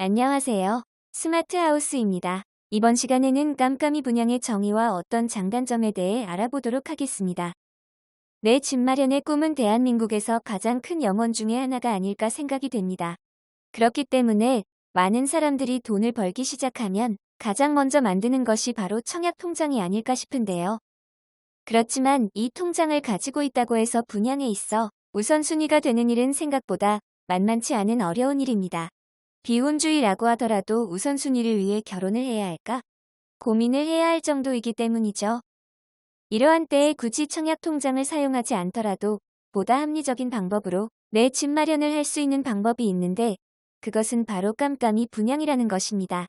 안녕하세요. 스마트하우스입니다. 이번 시간에는 깜깜이 분양의 정의와 어떤 장단점에 대해 알아보도록 하겠습니다. 내 집 마련의 꿈은 대한민국에서 가장 큰 염원 중의 하나가 아닐까 생각이 됩니다. 그렇기 때문에 많은 사람들이 돈을 벌기 시작하면 가장 먼저 만드는 것이 바로 청약 통장이 아닐까 싶은데요. 그렇지만 이 통장을 가지고 있다고 해서 분양에 있어 우선순위가 되는 일은 생각보다 만만치 않은 어려운 일입니다. 비혼주의라고 하더라도 우선순위를 위해 결혼을 해야 할까? 고민을 해야 할 정도이기 때문이죠. 이러한 때에 굳이 청약 통장을 사용하지 않더라도 보다 합리적인 방법으로 내 집 마련을 할 수 있는 방법이 있는데 그것은 바로 깜깜이 분양이라는 것입니다.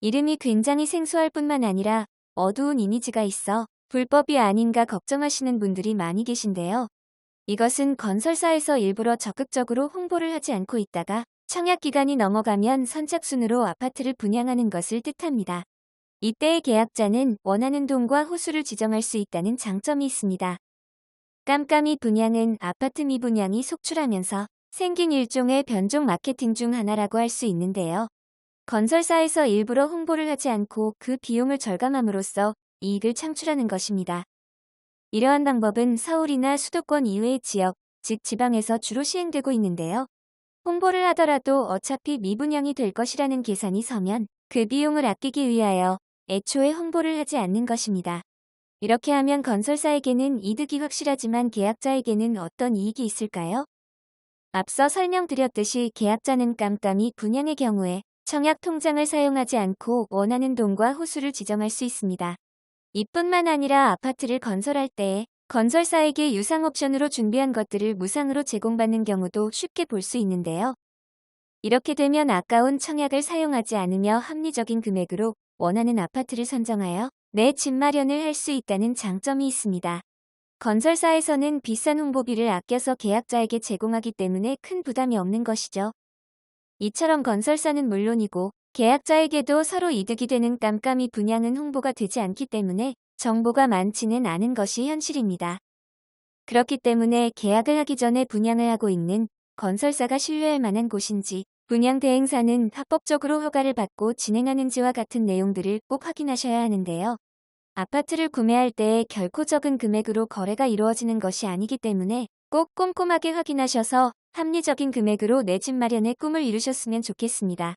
이름이 굉장히 생소할 뿐만 아니라 어두운 이미지가 있어 불법이 아닌가 걱정하시는 분들이 많이 계신데요. 이것은 건설사에서 일부러 적극적으로 홍보를 하지 않고 있다가 청약 기간이 넘어가면 선착순으로 아파트를 분양하는 것을 뜻합니다. 이때의 계약자는 원하는 동과 호수를 지정할 수 있다는 장점이 있습니다. 깜깜이 분양은 아파트 미분양이 속출하면서 생긴 일종의 변종 마케팅 중 하나라고 할 수 있는데요. 건설사에서 일부러 홍보를 하지 않고 그 비용을 절감함으로써 이익을 창출하는 것입니다. 이러한 방법은 서울이나 수도권 이외의 지역, 즉 지방에서 주로 시행되고 있는데요. 홍보를 하더라도 어차피 미분양이 될 것이라는 계산이 서면 그 비용을 아끼기 위하여 애초에 홍보를 하지 않는 것입니다. 이렇게 하면 건설사에게는 이득이 확실하지만 계약자에게는 어떤 이익이 있을까요? 앞서 설명드렸듯이 계약자는 깜깜이 분양의 경우에 청약 통장을 사용하지 않고 원하는 동과 호수를 지정할 수 있습니다. 이뿐만 아니라 아파트를 건설할 때에 건설사에게 유상 옵션으로 준비한 것들을 무상으로 제공받는 경우도 쉽게 볼 수 있는데요. 이렇게 되면 아까운 청약을 사용하지 않으며 합리적인 금액으로 원하는 아파트를 선정하여 내 집 마련을 할 수 있다는 장점이 있습니다. 건설사에서는 비싼 홍보비를 아껴서 계약자에게 제공하기 때문에 큰 부담이 없는 것이죠. 이처럼 건설사는 물론이고 계약자에게도 서로 이득이 되는 깜깜이 분양은 홍보가 되지 않기 때문에 정보가 많지는 않은 것이 현실입니다. 그렇기 때문에 계약을 하기 전에 분양을 하고 있는 건설사가 신뢰할 만한 곳인지 분양 대행사는 합법적으로 허가를 받고 진행하는지와 같은 내용들을 꼭 확인하셔야 하는데요. 아파트를 구매할 때 결코 적은 금액으로 거래가 이루어지는 것이 아니기 때문에 꼭 꼼꼼하게 확인하셔서 합리적인 금액으로 내 집 마련의 꿈을 이루셨으면 좋겠습니다.